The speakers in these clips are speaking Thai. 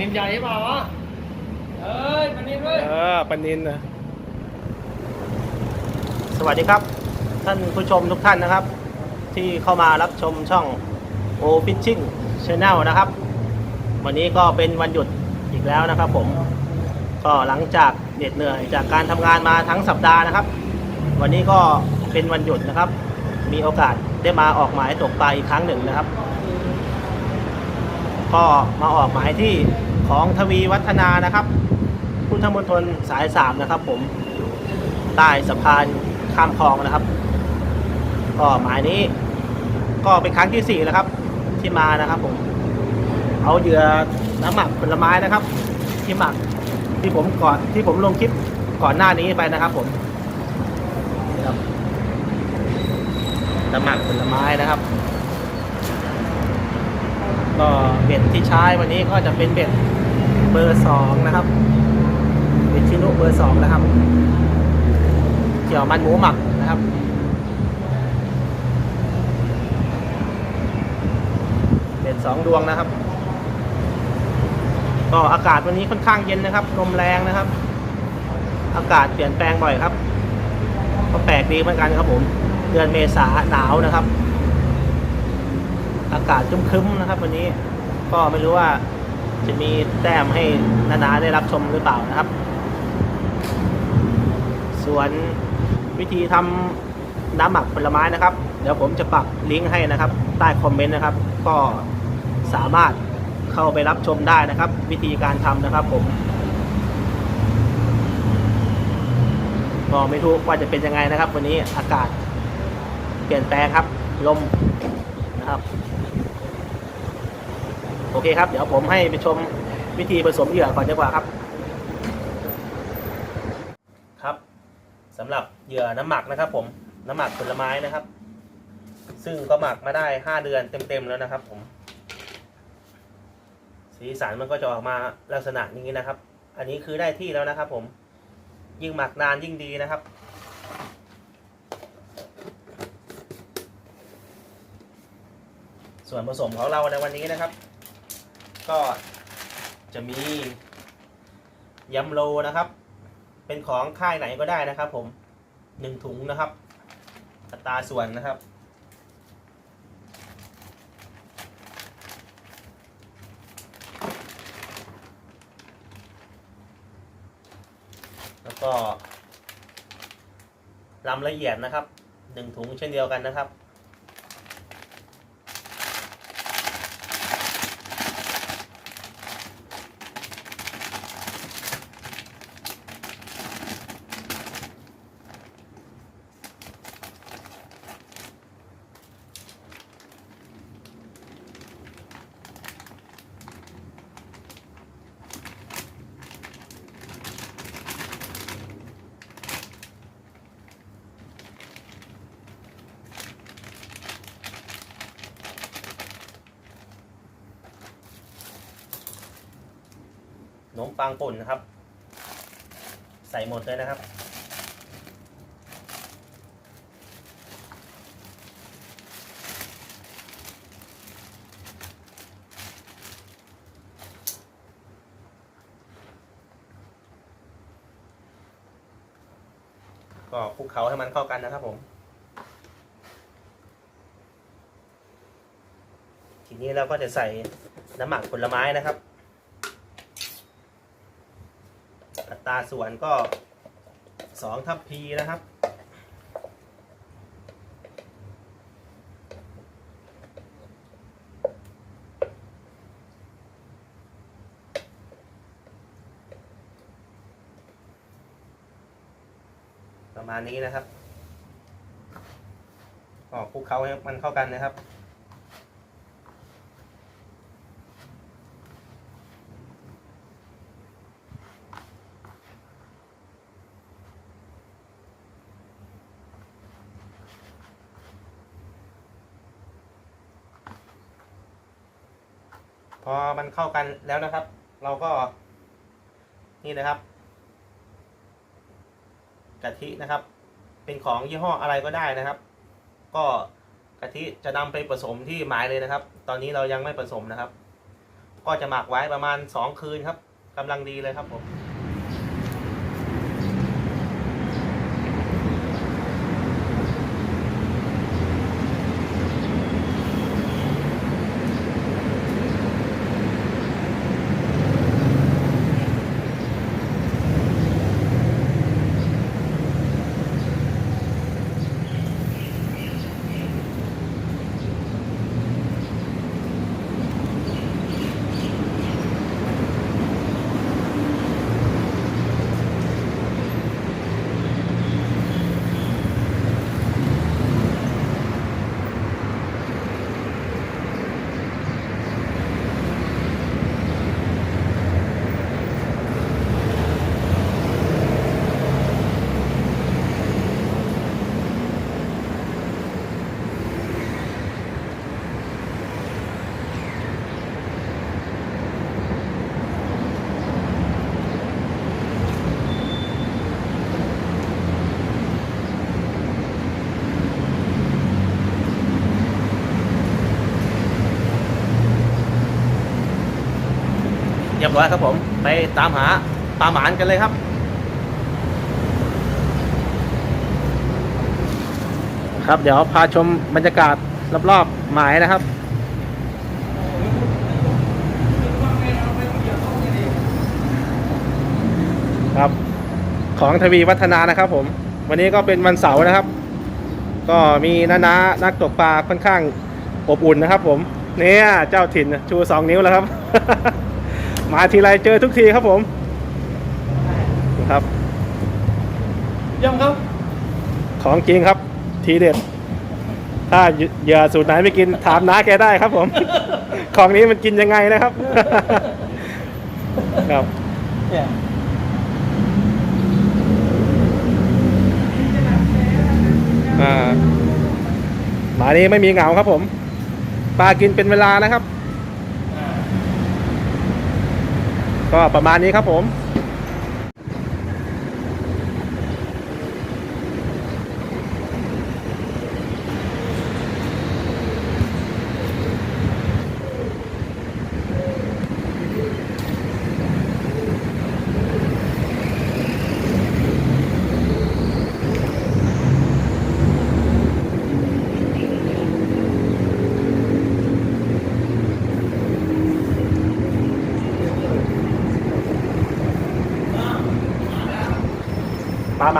นินใหญ่หรือเปล่าวะเอ้ยปลานินเว้ยเออปลานินนะสวัสดีครับ ท่านผู้ชมทุกท่านนะครับ ที่เข้ามารับชมช่อง O Fishing Channel นะครับ วันนี้ก็เป็นวันหยุดอีกแล้วนะครับผม ก็หลังจากเหน็ดเหนื่อยจากการทำงานมาทั้งสัปดาห์นะครับ วันนี้ก็เป็นวันหยุดนะครับ มีโอกาสได้มาออกหมายตกปลาอีกครั้งหนึ่งนะครับ ก็มาออกหมายที่ ของทวีวัฒนานะครับ พุทธมณฑลสายสามนะครับ ผมใต้สะพานข้ามคลองนะครับ ก็หมายนี้ ก็เป็นครั้งที่สี่แล้วครับ ที่มานะครับ ผม เอาเหยื่อน้ำหมักผลไม้นะครับ ที่หมักที่ผมก่อนที่ผมลงคลิปก่อนหน้านี้ไปนะครับ ผมนะครับน้ำหมักผลไม้นะครับก็เบ็ดที่ใช้วันนี้ก็จะเป็นเบ็ด เบอร์สองนะครับเบ็ดชิโนเบอร์สองนะครับ เกี่ยวมันหมูหมักนะครับเบ็ดสองดวงนะครับก็อากาศวันนี้ค่อนข้างเย็นนะครับลมแรงนะครับ อากาศเปลี่ยนแปลงบ่อยครับ ก็แปลกดีเหมือนกันครับผม เดือนเมษาหนาวนะครับ อากาศจุ้มครึ้มนะครับ วันนี้ก็ไม่รู้ว่า จะมีแต้มให้นานาได้รับชมหรือเปล่านะครับ ส่วนวิธีทำน้ำหมักผลไม้นะครับ เดี๋ยวผมจะปักลิงก์ให้นะครับ ใต้คอมเมนต์นะครับ ก็สามารถเข้าไปรับชมได้นะครับ วิธีการทำนะครับผมก็ไม่รู้ว่าจะเป็นยังไงนะครับ วันนี้อากาศเปลี่ยนแปลงครับ ลมนะครับ อเคครับ เดี๋ยวผมให้ไปชมวิธีผสมเหยื่อก่อนดีกว่าครับ ครับสำหรับเหยื่อน้ำหมักนะครับ ผมน้ำหมักผลไม้นะครับ ซึ่งก็หมักมาได้ห้าเดือนเต็มๆแล้วนะครับ ผม สีสันมันก็จะออกมาลักษณะนี้นะครับ อันนี้คือได้ที่แล้วนะครับ ผมยิ่งหมักนานยิ่งดีนะครับส่วนผสมของเราในวันนี้นะครับ ก็จะมียำโลนะครับ เป็นของค่ายไหนก็ได้นะครับ ผมหนึ่งถุงนะครับอัตราส่วนนะครับ แล้วก็ลำละเอียดนะครับหนึ่งถุงเช่นเดียวกันนะครับ นมปังป่นนะครับ ใส่หมดเลยนะครับก็คลุกเคล้าให้มันเข้ากันนะครับผม ทีนี้เราก็จะใส่น้ำหมักผลไม้นะครับ อั ตราส่วนก็สองทัพพีนะครับประมาณนี้นะครับก็คลุกเคล้าให้มันเข้ากันนะครับ เข้ากันแล้วนะครับ เราก็ นี่นะครับกะทินะครับ เป็นของยี่ห้ออะไรก็ได้นะครับ ก็กะทิจะนำไปผสมที่หมายเลยนะครับ ตอนนี้เรายังไม่ผสมนะครับ ก็จะหมักไว้ประมาณ 2 คืนครับกำลังดีเลยครับผม ยบร้อยครับผม ไปตามหาปลาหมานกันเลยครับ ครับเดี๋ยวพาชมบรรยากาศรอบๆหมายนะครับครับของทวีวัฒนานะครับ ผม วันนี้ก็เป็นวันเสาร์นะครับ ก็มีนานานักตกปลาค่อนข้างอบอุ่นนะครับ ผม เนี่ยเจ้าถิ่นชูสองนิ้วแล้วครับ มาทีไรเจอทุกทีครับผมครับเยี่ยมครับ ของจริงครับ ทีเด็ด ถ้าเหยื่อสูตรไหนไม่กินถามน้าแกได้ครับผม ของนี้มันกินยังไงนะครับ ครับเนี่ยอ่าหมานี้ไม่มีเหงาครับผม ปลากินเป็นเวลานะครับ ก็ประมาณนี้ครับผม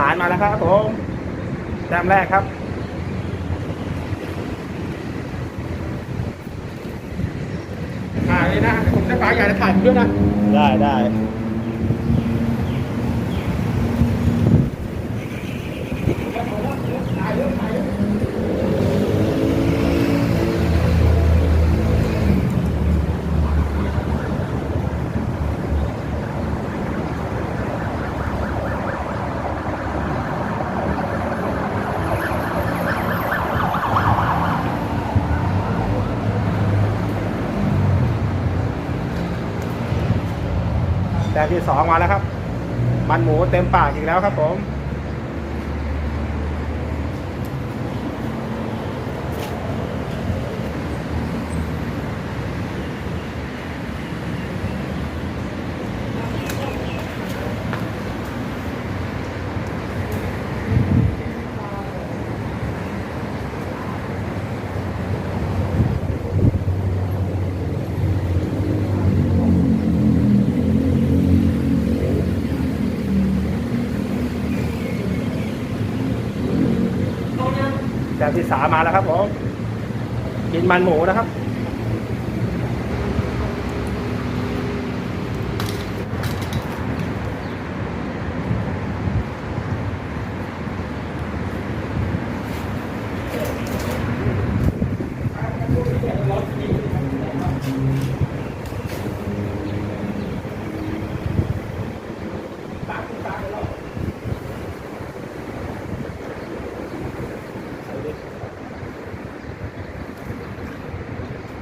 าหมานมาแล้วครับผมแต้มแรกครับถ่ายเลยนะผมจะปลาใหญ่จะถ่ายผมด้วยนะ ได้ได้ ที่สองมาแล้วครับ มันหมูเต็มปากอีกแล้วครับผม แต้มที่สามมาแล้วครับผมกินมันหมูนะครับ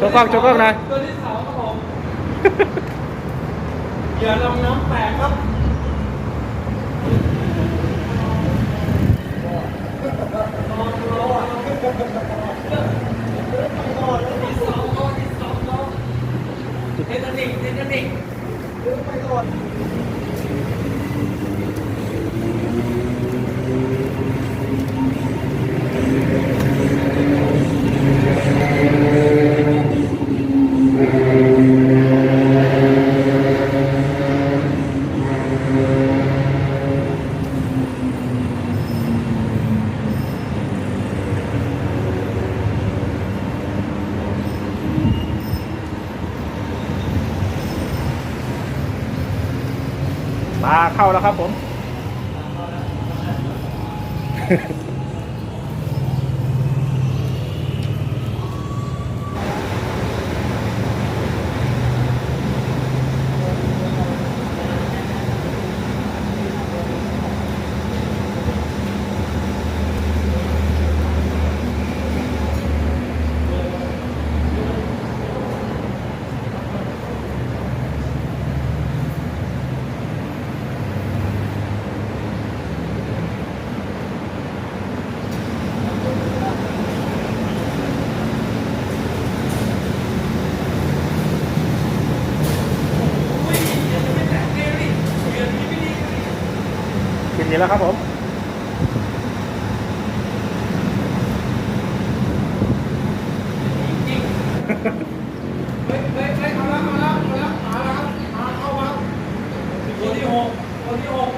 โชว์กล้องโชว์กล้องหนะตัวที่สองครับผมเหยื่อลำน้ำแปดครับเทคนิคเทคนิค ปลา เข้าแล้วครับผม กินนี้ แล้วครับผมเฮ้ยเฮ้ยเฮ้ยเอาละเอาละเอาละมาแล้วครับมาเข้ามาตัวที่หกตัวที่หก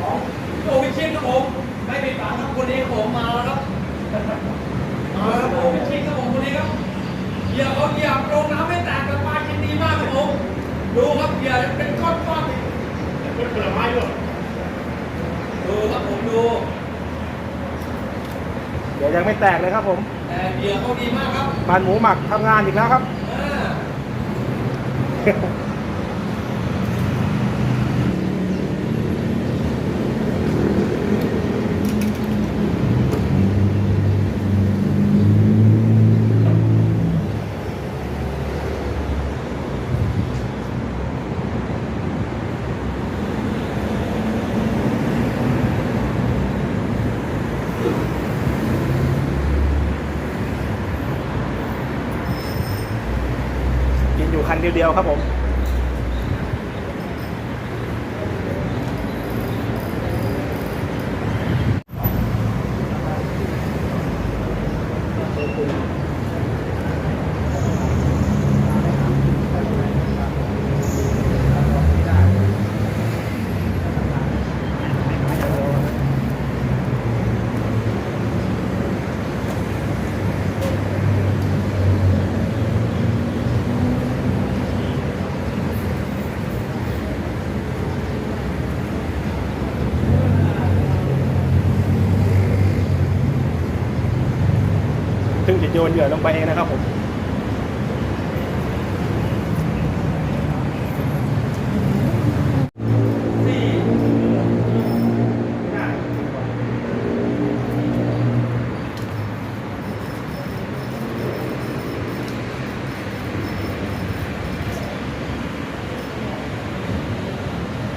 ของโอวิชิตครับผมไม่มีฝาครับคนนี้ครับผมมาแล้วครับมาแล้วครับโอวิชิตครับผมคนนี้ครับเหยื่อเขาเหยียบลงน้ำไม่แตกแต่ปลากินดีมากครับผมดูครับเหยื่อเป็นก้อนๆเป็นผลไม้ด้วย ดูครับผมดู เดี๋ ยวยังไม่แตกเลยครับผมแต่เหยื่อเขาดีมากครับมันหมูหมักทำงานอีกแล้วครับ อยู่คันเดียวๆครับผม โยนเหยื่อลงไปเองนะครับผม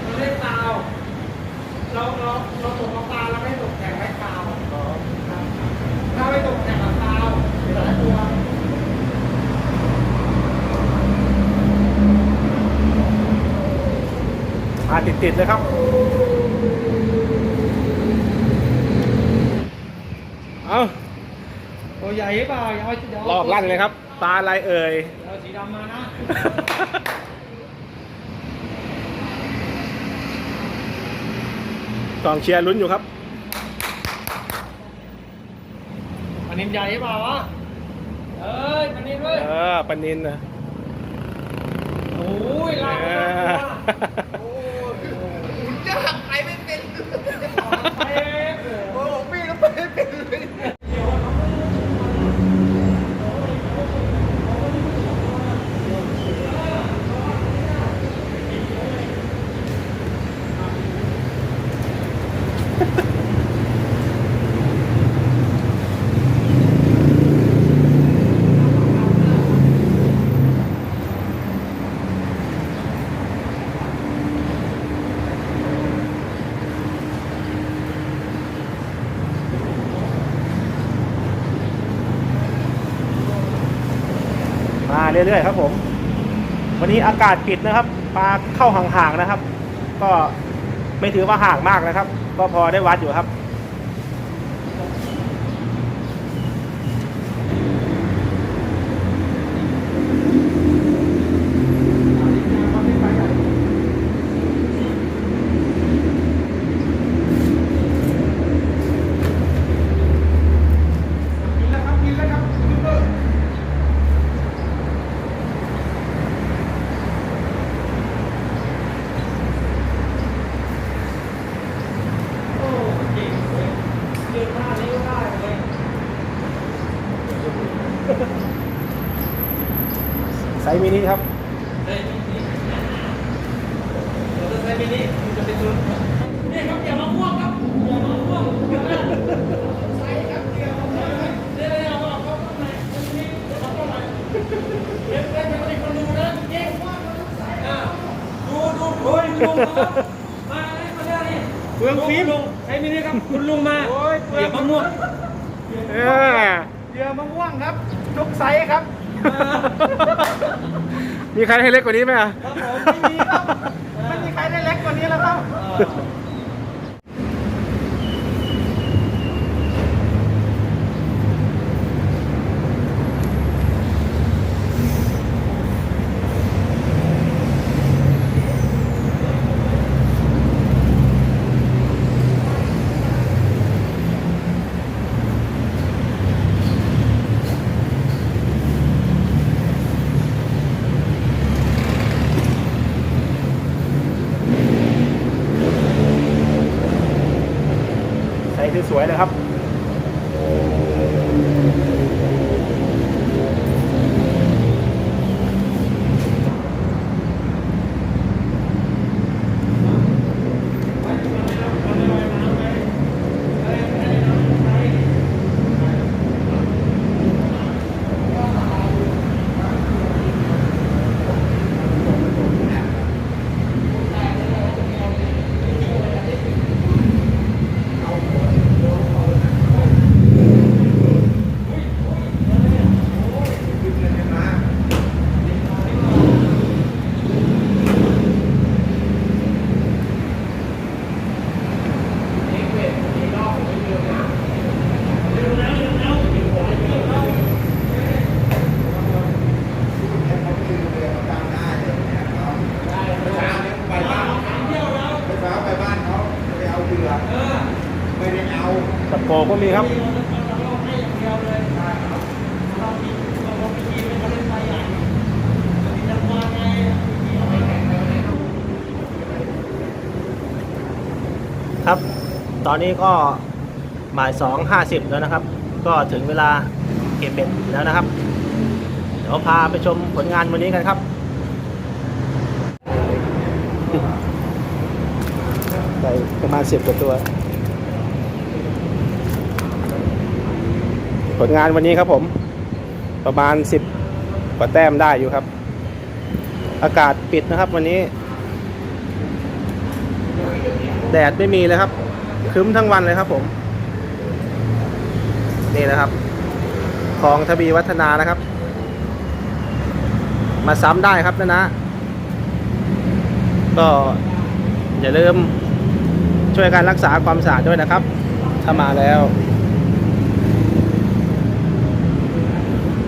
เราได้ตาวเราเราเราตกกับตาเราไม่ตกแข่งไร้ตาวถ้าไม่ตกแข่งกับตาวหลายตัว มา ติดๆเลยครับเอาตัวใหญ่หรือเปล่าอย่าเอาอย่าเารอบลั่นเลยครับปลาอะไรเอ่ยเอาสีดำมานะ กองเชียร์ลุ้นอยู่ครับปันนินใหญ่หรือเปล่าวะเอ้ยปันนินเว้ยเออปลานินนะโอ้ยลากเอมาอโอ้ย คุณจะหักไปไม่เป็น เอ๊ะ โอ้โหพี่ก็ไปไม่เป็นเลย เรื่อยๆครับผม วันนี้อากาศปิดนะครับ ปลาเข้าห่างๆนะครับ ก็ไม่ถือว่าห่างมากนะครับ ก็พอได้วัดอยู่ครับ กินแล้วครับกินแล้วครับซุปเปอร์โอ้เก่งเลยยืนท่านี้ก็ได้เลย ไซส์มินิครับเฮ้ยนี่นี่เดี๋ยวจะใช้มินิมันจะเป็นชุดนี่ครับอย่ามะม่วงครับอย่ามะม่วงใส่ครับเดี๋ยวมะม่วงเดี๋ยวเดี๋ยวเอาเข้าข้างในนี่เอาเข้ามาเดี๋ยวเดี๋ยวจะมีคนดูนะเก่งมากอะดูดูโอ้ยลุงครับมาเลยมาเลยนี่เปลืองฟิล์มลุงใช้มินิครับคุณลุงมาโอ้ยเปลืเดี๋อยงวมะม่วงเออเหยื่อมะม่วงครับทุกไซส์ครับ มีใครให้เล็กกว่านี้ไหมอะ ครับผมไม่มีครับ ไม่มีใครได้เล็กกว่านี้แล้วครับ ไซ ส์สวยๆเลยครับ ไปบ้านไปฟ้าไปบ้านเขาไปเอาเรือไม่ได้เอา ตะโกก็มีครับ ครับ ตอนนี้ก็บ่ายสองห้าสิบแล้วนะครับ ก็ถึงเวลาเก็บเบ็ดแล้วนะครับ เดี๋ยวพาไปชมผลงานวันนี้กันครับใส่ประมาณสิบกว่าตัว ผลงานวันนี้ครับผม ประมาณสิบกว่าแต้มได้อยู่ครับ อากาศปิดนะครับวันนี้ แดดไม่มีเลยครับครึ้มทั้งวันเลยครับ ผม นี่นะครับคลองทวีวัฒนานะครับ มาซ้ำได้ครับนะนะ ก็อย่าลืมช่วยการรักษาความสะอาดด้วยนะครับ ถ้ามาแล้ว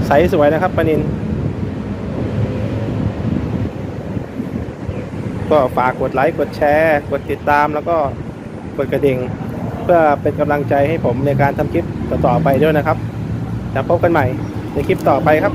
ใสสวยนะครับปนิน ก็ฝากกดไลค์กดแชร์กดติดตามแล้วก็กดกระดิ่ง เพื่อเป็นกำลังใจให้ผมในการทำคลิปต่อๆไปด้วยนะครับแล้วพบกันใหม่ในคลิปต่อไปครับ